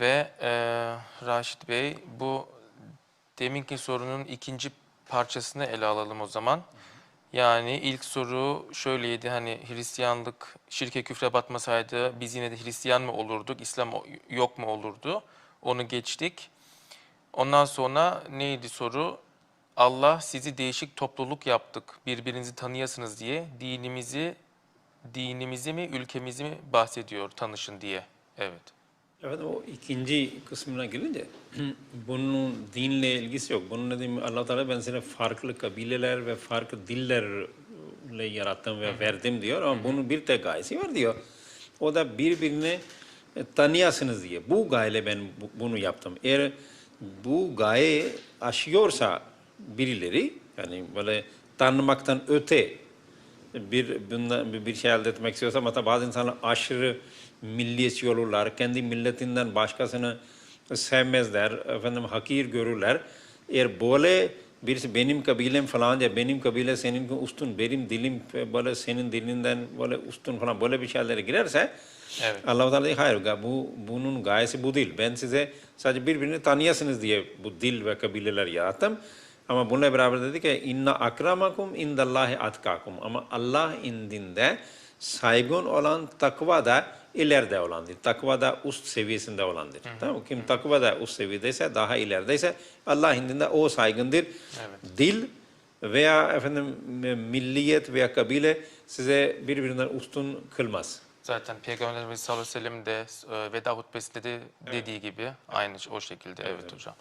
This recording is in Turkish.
Ve e, Raşit Bey bu deminki sorunun ikinci parçasını ele alalım o zaman. Yani ilk soru şöyleydi hani Hristiyanlık şirke küfre batmasaydı biz yine de Hristiyan mı olurduk, İslam yok mu olurdu? Onu geçtik. Ondan sonra neydi soru? Allah sizi değişik topluluk yaptık, birbirinizi tanıyasınız diye dinimizi, dinimizi mi, ülkemizi mi bahsediyor, tanışın diye. Evet. Evet o ikinci kısmına gelince bunun dinle ilgisi yok. Bunun dediğim Allah Teala ben seni farklı kabileler ve farklı dillerle yarattım ve verdim diyor ama bunun bir tek gayesi var diyor. O da birbirini e, tanıyasınız diye. Bu gayeyle ben bu- bunu yaptım. Eğer bu gaye aşıyorsa birileri yani böyle tanımaktan öte bir bundan bir- şey elde etmek istiyorsa mesela bazı insanlar aşırı milliyetçi olurlar. Kendi milletinden başkasını sevmezler. Efendim hakir görürler. Eğer böyle birisi benim kabilem falanca, benim kabile senin üstün, benim dilim böyle senin dilinden böyle üstün falan böyle bir şeylere girerse Evet. Allah-u Teala diyor hayır bu bunun gayesi bu değil. Ben size sadece birbirini tanıyasınız diye bu dil ve kabileler yarattım. Ama bununla beraber dedi ki inna akramakum indallahi atkakum. Ama Allah indinde saygın olan takva da ileride olandır. Takva da üst seviyesinde olandır. Tamam mı? Kim takva da üst seviyedeyse, daha ilerideyse Allah indinde o saygındır. Dil veya efendim milliyet veya kabile size birbirinden üstün kılmaz. Zaten Peygamberimiz sallallahu aleyhi ve sellem de e, veda hutbesinde de dediği gibi aynı o şekilde evet, hocam.